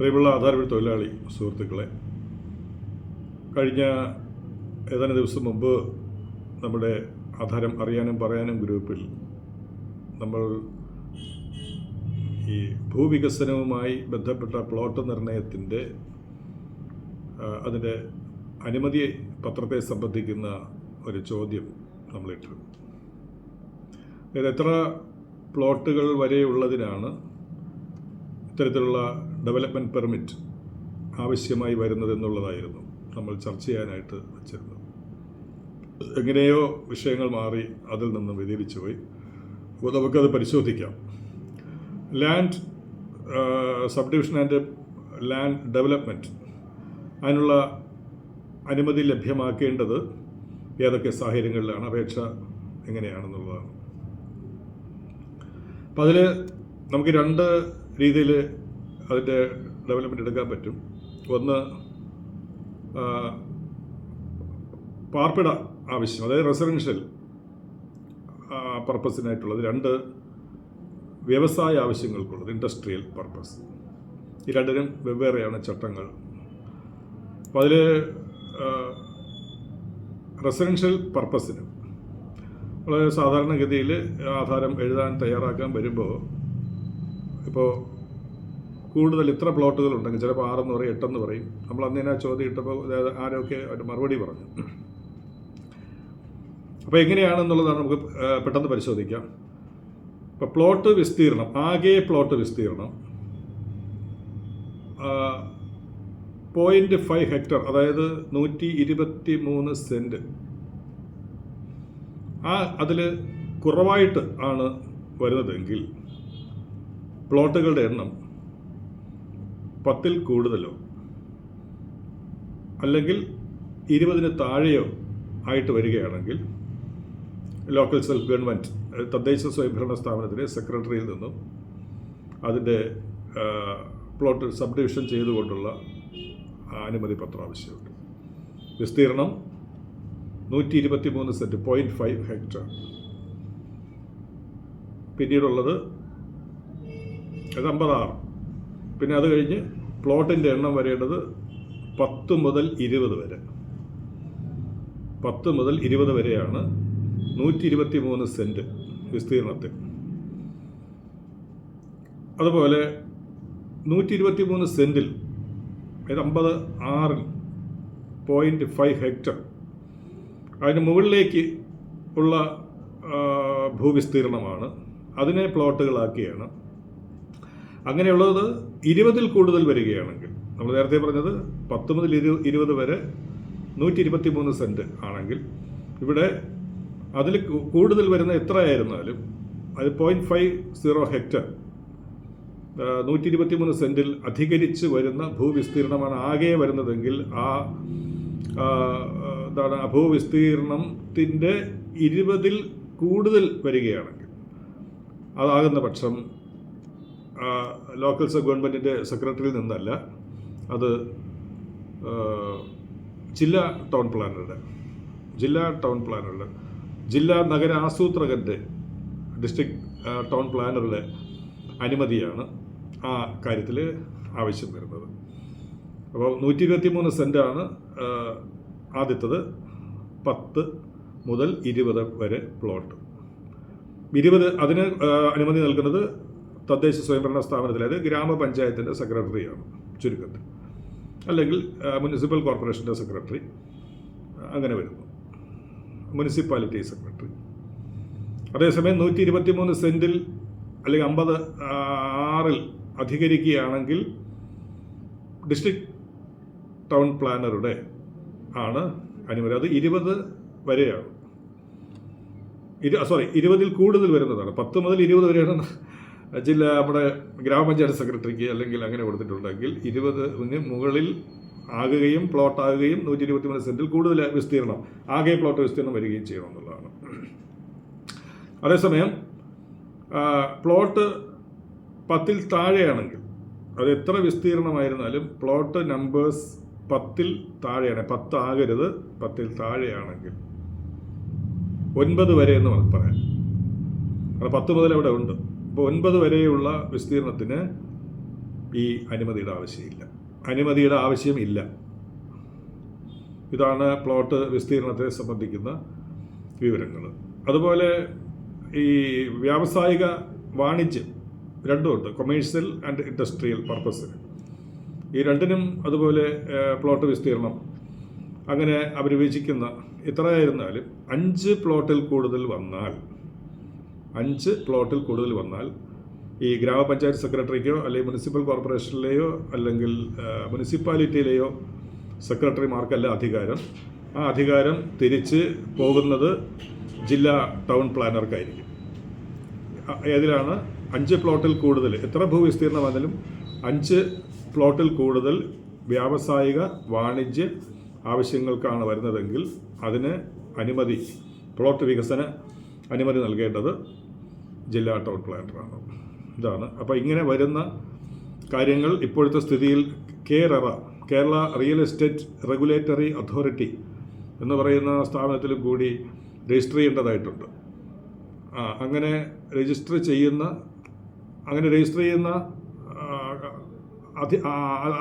പ്രിയമുള്ള ആധാരവിൽ തൊഴിലാളി സുഹൃത്തുക്കളെ കഴിഞ്ഞ ഏതാനും ദിവസം മുമ്പ് നമ്മുടെ ആധാരം അറിയാനും പറയാനും ഗ്രൂപ്പിൽ നമ്മൾ ഈ ഭൂവികസനവുമായി ബന്ധപ്പെട്ട പ്ലോട്ട് നിർണയത്തിന്റെ അതിന്റെ അനുമതി പത്രത്തെ സംബന്ധിക്കുന്ന ഒരു ചോദ്യം നമ്മളിട്ടു. ഇത് എത്ര പ്ലോട്ടുകൾ വരെയുള്ളതിനാണ് ഇത്തരത്തിലുള്ള ഡെവലപ്മെന്റ് പെർമിറ്റ് ആവശ്യമായി വരുന്നതെന്നുള്ളതായിരുന്നു നമ്മൾ ചർച്ച ചെയ്യാനായിട്ട് വച്ചിരുന്നത്. എങ്ങനെയോ വിഷയങ്ങൾ മാറി അതിൽ നിന്നും വ്യതിരിച്ചു പോയി. അപ്പോൾ നമുക്കത് പരിശോധിക്കാം. Land subdivision and land development അതിനുള്ള അനുമതി ലഭ്യമാക്കേണ്ടത് ഏതൊക്കെ സാഹചര്യങ്ങളിലാണ് അപേക്ഷ എങ്ങനെയാണെന്നുള്ളതാണ്. അപ്പം അതിൽ നമുക്ക് രണ്ട് രീതിയിൽ അതിന്റെ ഡെവലപ്മെന്റ് എടുക്കാൻ പറ്റും. ഒന്ന് പാർപ്പിട ആവശ്യം അതായത് റെസിഡൻഷ്യൽ പർപ്പസിനായിട്ടുള്ളത്. രണ്ട് വ്യവസായ ആവശ്യങ്ങൾക്കുള്ളത് ഇൻഡസ്ട്രിയൽ പർപ്പസ്. ഈ രണ്ടിനും വെവ്വേറെയാണ് ചട്ടങ്ങൾ. അപ്പോൾ അതിൽ റെസിഡൻഷ്യൽ പർപ്പസിന് വളരെ സാധാരണഗതിയിൽ ആധാരം എഴുതാൻ തയ്യാറാക്കാൻ വരുമ്പോൾ ഇപ്പോൾ കൂടുതൽ ഇത്ര പ്ലോട്ടുകൾ ഉണ്ടെങ്കിൽ ചിലപ്പോൾ ആറെന്ന് പറയും എട്ടെന്ന് പറയും. നമ്മൾ അന്ന് തന്നെ ആ ചോദ്യം ഇട്ടപ്പോൾ ആരൊക്കെ മറുപടി പറഞ്ഞു. അപ്പോൾ എങ്ങനെയാണെന്നുള്ളതാണ് നമുക്ക് പെട്ടെന്ന് പരിശോധിക്കാം. ഇപ്പോൾ പ്ലോട്ട് വിസ്തീർണം ആകെ പ്ലോട്ട് വിസ്തീർണം പോയിന്റ് ഫൈവ് ഹെക്ടർ അതായത് നൂറ്റി ഇരുപത്തി മൂന്ന് സെന്റ് ആ അതിൽ കുറവായിട്ട് ആണ് വരുന്നതെങ്കിൽ പ്ലോട്ടുകളുടെ എണ്ണം പത്തിൽ കൂടുതലോ? അല്ലെങ്കിൽ ഇരുപതിന് താഴെയോ ആയിട്ട് വരികയാണെങ്കിൽ ലോക്കൽ സെൽഫ് ഗവൺമെന്റ് തദ്ദേശ സ്വയംഭരണ സ്ഥാപനത്തിലെ സെക്രട്ടറിയിൽ നിന്നും അതിന്റെ പ്ലോട്ട് സബ് ഡിവിഷൻ ചെയ്തുകൊണ്ടുള്ള അനുമതി പത്രം ആവശ്യമുണ്ട്. വിസ്തീർണം നൂറ്റി ഇരുപത്തി മൂന്ന് സെന്റ് പോയിന്റ് ഫൈവ് ഹെക്ടർ പിന്നീടുള്ളത് അത് അമ്പതാറ്. പിന്നെ അത് കഴിഞ്ഞ് പ്ലോട്ടിന്റെ എണ്ണം വരേണ്ടത് പത്ത് മുതൽ ഇരുപത് വരെ. പത്ത് മുതൽ ഇരുപത് വരെയാണ് നൂറ്റി ഇരുപത്തി മൂന്ന് സെന്റ് വിസ്തീർണത്തിൽ. അതുപോലെ നൂറ്റി ഇരുപത്തി മൂന്ന് സെന്റിൽ അതായത് അമ്പത് ആറിൽ പോയിന്റ് ഫൈവ് ഹെക്ടർ അതിന് മുകളിലേക്ക് ഉള്ള ഭൂവിസ്തീർണമാണ്. അതിനെ പ്ലോട്ടുകളാക്കിയാണ് അങ്ങനെയുള്ളത് ഇരുപതിൽ കൂടുതൽ വരികയാണെങ്കിൽ നമ്മൾ നേരത്തെ പറഞ്ഞത് പത്ത് മുതൽ ഇരു ഇരുപത് വരെ നൂറ്റി ഇരുപത്തി മൂന്ന് സെന്റ് ആണെങ്കിൽ ഇവിടെ അതിൽ കൂടുതൽ വരുന്ന എത്ര ആയിരുന്നാലും അത് പോയിന്റ് ഫൈവ് സീറോ ഹെക്ടർ നൂറ്റി ഇരുപത്തി മൂന്ന് സെന്റിൽ അധികരിച്ച് വരുന്ന ഭൂവിസ്തീർണമാണ് ആകെ വരുന്നതെങ്കിൽ ആ എന്താണ് ആ ഭൂവിസ്തീർണത്തിന്റെ ഇരുപതിൽ കൂടുതൽ വരികയാണെങ്കിൽ അതാകുന്ന പക്ഷം ലോക്കൽ ഗവൺമെന്റിന്റെ സെക്രട്ടറിയിൽ നിന്നല്ല. അത് ജില്ലാ ടൗൺ പ്ലാനറുടെ ജില്ലാ ടൗൺ പ്ലാനറുടെ ജില്ലാ നഗര ആസൂത്രകന്റെ ഡിസ്ട്രിക്ട് ടൗൺ പ്ലാനറുടെ അനുമതിയാണ് ആ കാര്യത്തിൽ ആവശ്യം വരുന്നത്. അപ്പോൾ നൂറ്റി ഇരുപത്തി മൂന്ന് സെന്റാണ് ആദ്യത്തത് പത്ത് മുതൽ ഇരുപത് വരെ പ്ലോട്ട് ഇരുപത് അതിന് അനുമതി നൽകുന്നത് തദ്ദേശ സ്വയംഭരണ സ്ഥാപനത്തിൽ അതായത് ഗ്രാമപഞ്ചായത്തിന്റെ സെക്രട്ടറിയാണ് ചുരുക്കത്തിൽ. അല്ലെങ്കിൽ മുനിസിപ്പൽ കോർപ്പറേഷന്റെ സെക്രട്ടറി അങ്ങനെ വരുന്നു. Municipality secretary. അതേസമയം നൂറ്റി ഇരുപത്തി മൂന്ന് സെന്റിൽ അല്ലെങ്കിൽ അമ്പത് ആറിൽ അധികരിക്കുകയാണെങ്കിൽ ഡിസ്ട്രിക്ട് ടൗൺ പ്ലാനറുടെ ആണ് അനുമതി അത് ഇരുപത് വരെയാണ്. ഇരു സോറി ഇരുപതിൽ കൂടുതൽ വരുന്നതാണ്. പത്ത് മുതൽ ഇരുപത് വരെയാണ് ജില്ല നമ്മുടെ ഗ്രാമപഞ്ചായത്ത് സെക്രട്ടറിക്ക് അല്ലെങ്കിൽ അങ്ങനെ കൊടുത്തിട്ടുണ്ടെങ്കിൽ ഇരുപത് മുകളിൽ ആകുകയും പ്ലോട്ട് ആകുകയും നൂറ്റി ഇരുപത്തി മൂന്ന് സെന്റിൽ കൂടുതൽ വിസ്തീർണം ആകെ പ്ലോട്ട് വിസ്തീർണം വരികയും ചെയ്യണം എന്നുള്ളതാണ്. അതേസമയം പ്ലോട്ട് പത്തിൽ താഴെയാണെങ്കിൽ അത് എത്ര വിസ്തീർണമായിരുന്നാലും പ്ലോട്ട് നമ്പേഴ്സ് പത്തിൽ താഴെയാണ് പത്ത് ആകരുത് പത്തിൽ താഴെയാണെങ്കിൽ. ഒൻപത് വരെ എന്ന് നമുക്ക് പറയാം. അത് പത്ത് മുതൽ അവിടെ ഉണ്ട്. അപ്പോൾ ഒൻപത് വരെയുള്ള വിസ്തീർണത്തിന് ഈ അനുമതിയുടെ ആവശ്യമില്ല. അനുമതിയുടെ ആവശ്യമില്ല ഇതാണ് പ്ലോട്ട് വിസ്തീർണത്തെ സംബന്ധിക്കുന്ന വിവരങ്ങൾ അതുപോലെ ഈ വ്യാവസായിക വാണിജ്യം രണ്ടുമുണ്ട് കൊമേഴ്സ്യൽ ആൻഡ് ഇൻഡസ്ട്രിയൽ പർപ്പസിന് ഈ രണ്ടിനും അതുപോലെ പ്ലോട്ട് വിസ്തീർണം. അങ്ങനെ അവർ വിഭജിക്കുന്ന ഇത്രയായിരുന്നാലും അഞ്ച് പ്ലോട്ടിൽ കൂടുതൽ വന്നാൽ അഞ്ച് പ്ലോട്ടിൽ കൂടുതൽ വന്നാൽ ഈ ഗ്രാമപഞ്ചായത്ത് സെക്രട്ടറിക്കോ അല്ലെങ്കിൽ മുനിസിപ്പൽ കോർപ്പറേഷനിലെയോ അല്ലെങ്കിൽ മുനിസിപ്പാലിറ്റിയിലെയോ സെക്രട്ടറിമാർക്കല്ല അധികാരം. ആ അധികാരം തിരിച്ച് പോകുന്നത് ജില്ലാ ടൗൺ പ്ലാനർക്കായിരിക്കും. ഏതിലാണ്? അഞ്ച് പ്ലോട്ടിൽ കൂടുതൽ. എത്ര ഭൂവിസ്തീർണം വന്നാലും അഞ്ച് പ്ലോട്ടിൽ കൂടുതൽ വ്യാവസായിക വാണിജ്യ ആവശ്യങ്ങൾക്കാണ് വരുന്നതെങ്കിൽ അതിന് അനുമതി പ്ലോട്ട് വികസന അനുമതി നൽകേണ്ടത് ജില്ലാ ടൗൺ പ്ലാനറാണ്. ഇതാണ്. അപ്പോൾ ഇങ്ങനെ വരുന്ന കാര്യങ്ങൾ ഇപ്പോഴത്തെ സ്ഥിതിയിൽ Kerala Kerala real estate regulatory authority എന്ന് പറയുന്ന സ്ഥാപനത്തിലും കൂടി രജിസ്റ്റർ ചെയ്യേണ്ടതായിട്ടുണ്ട്. അങ്ങനെ രജിസ്റ്റർ ചെയ്യുന്ന അങ്ങനെ രജിസ്റ്റർ ചെയ്യുന്ന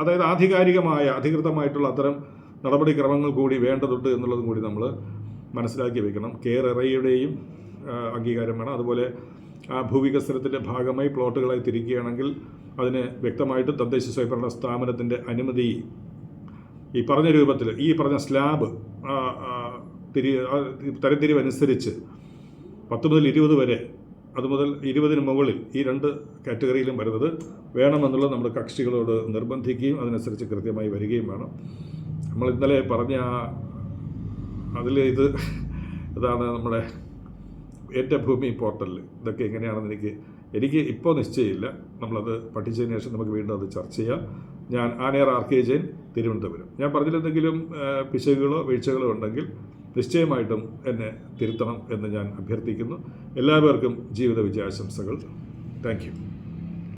അതായത് ആധികാരികമായ അധികൃതമായിട്ടുള്ള അത്തരം നടപടിക്രമങ്ങൾ കൂടി വേണ്ടതുണ്ട് എന്നുള്ളതും കൂടി നമ്മൾ മനസ്സിലാക്കി വെക്കണം. കേരളയുടെയും അംഗീകാരം വേണം. അതുപോലെ ആ ഭൂവികസനത്തിന്റെ ഭാഗമായി പ്ലോട്ടുകളായി തിരിക്കുകയാണെങ്കിൽ അതിന് വ്യക്തമായിട്ട് തദ്ദേശ സ്വയംഭരണ സ്ഥാപനത്തിന്റെ അനുമതി ഈ പറഞ്ഞ രൂപത്തിൽ ഈ പറഞ്ഞ സ്ലാബ് തിരി തരംതിരിവനുസരിച്ച് പത്ത് മുതൽ ഇരുപത് വരെ അത് മുതൽ ഇരുപതിന് മുകളിൽ ഈ രണ്ട് കാറ്റഗറിയിലും വരുന്നത് വേണമെന്നുള്ളത് നമ്മുടെ കക്ഷികളോട് നിർബന്ധിക്കുകയും അതിനനുസരിച്ച് കൃത്യമായി വരികയും വേണം. നമ്മൾ ഇന്നലെ പറഞ്ഞ അതിൽ ഇത് ഇതാണ് നമ്മുടെ എന്റെ ഭൂമി പോർട്ടലിൽ ഇതൊക്കെ എങ്ങനെയാണെന്ന് എനിക്ക് എനിക്ക് ഇപ്പോൾ നിശ്ചയമില്ല. നമ്മളത് പഠിച്ചതിന് ശേഷം നമുക്ക് വീണ്ടും അത് ചർച്ച ചെയ്യാം. ഞാൻ ആനയർ ആർ കെ ജയൻ തിരുവനന്തപുരം. ഞാൻ പറഞ്ഞില്ലെന്തെങ്കിലും പിശകുകളോ വീഴ്ചകളോ ഉണ്ടെങ്കിൽ നിശ്ചയമായിട്ടും എന്നെ തിരുത്തണം എന്ന് ഞാൻ അഭ്യർത്ഥിക്കുന്നു. എല്ലാവർക്കും ജീവിത വിജയാശംസകൾ താങ്ക്